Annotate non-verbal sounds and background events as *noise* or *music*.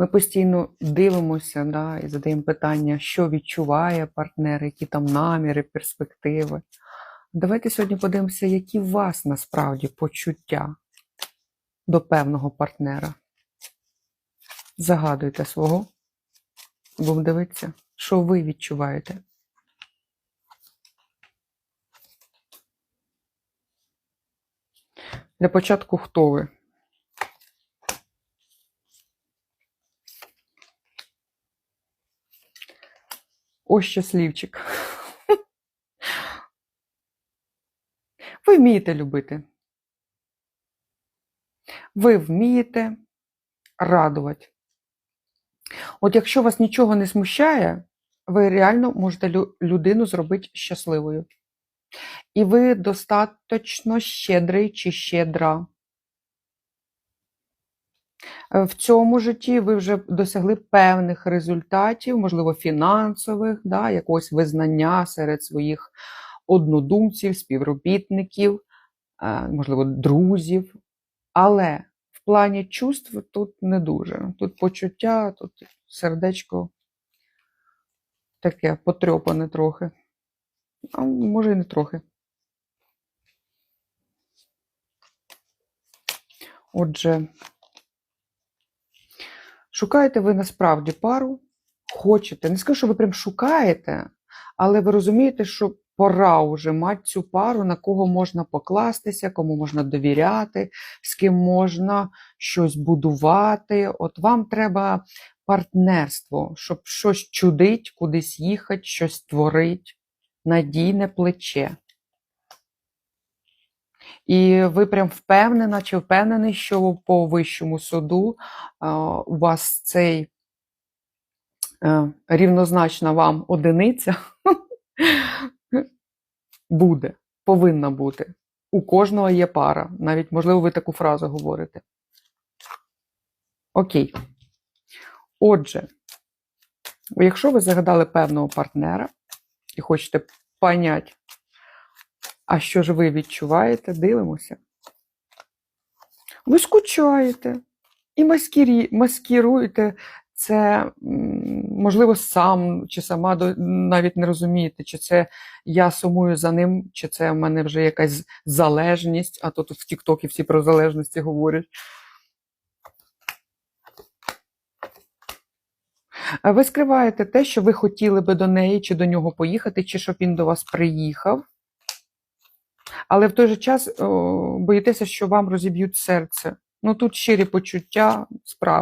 Ми постійно дивимося да, і задаємо питання, що відчуває партнер, які там наміри, перспективи. Давайте сьогодні подивимося, які у вас насправді почуття до певного партнера. Загадуйте свого. Будемо дивитися, що ви відчуваєте. Для початку хто ви? Ось щаслівчик. Ви вмієте любити. Ви вмієте радувати. От якщо вас нічого не смущає, ви реально можете людину зробити щасливою. І ви достатньо щедрий чи щедра. Е, В цьому житті ви вже досягли певних результатів, можливо, фінансових, да, якогось визнання серед своїх однодумців, співробітників, е, можливо, друзів. Але в плані чувств тут не дуже. Тут почуття, тут сердечко таке потрьопане трохи. А може і не трохи. Отже, шукаєте ви насправді пару, хочете. Не скажу, що ви прям шукаєте, але ви розумієте, що пора вже мати цю пару, на кого можна покластися, кому можна довіряти, з ким можна щось будувати. От вам треба партнерство, щоб щось чудить, кудись їхати, щось творить, надійне плече. І ви прям впевнена чи впевнений, що по вищому суду у вас цей е, рівнозначна вам одиниця *laughs* буде, повинна бути. У кожного є пара. Навіть, можливо, ви таку фразу говорите. Окей. Отже, якщо ви загадали певного партнера і хочете поняти, а що ж ви відчуваєте, дивимося. Ви скучаєте і маскіруєте це, можливо, сам чи сама навіть не розумієте, чи це я сумую за ним, чи це в мене вже якась залежність, а то тут в Тіктокі всі про залежності говорять. Ви скриваєте те, що ви хотіли би до неї чи до нього поїхати, чи щоб він до вас приїхав. Але в той же час боїтеся, що вам розіб'ють серце. Ну тут щирі почуття, справи.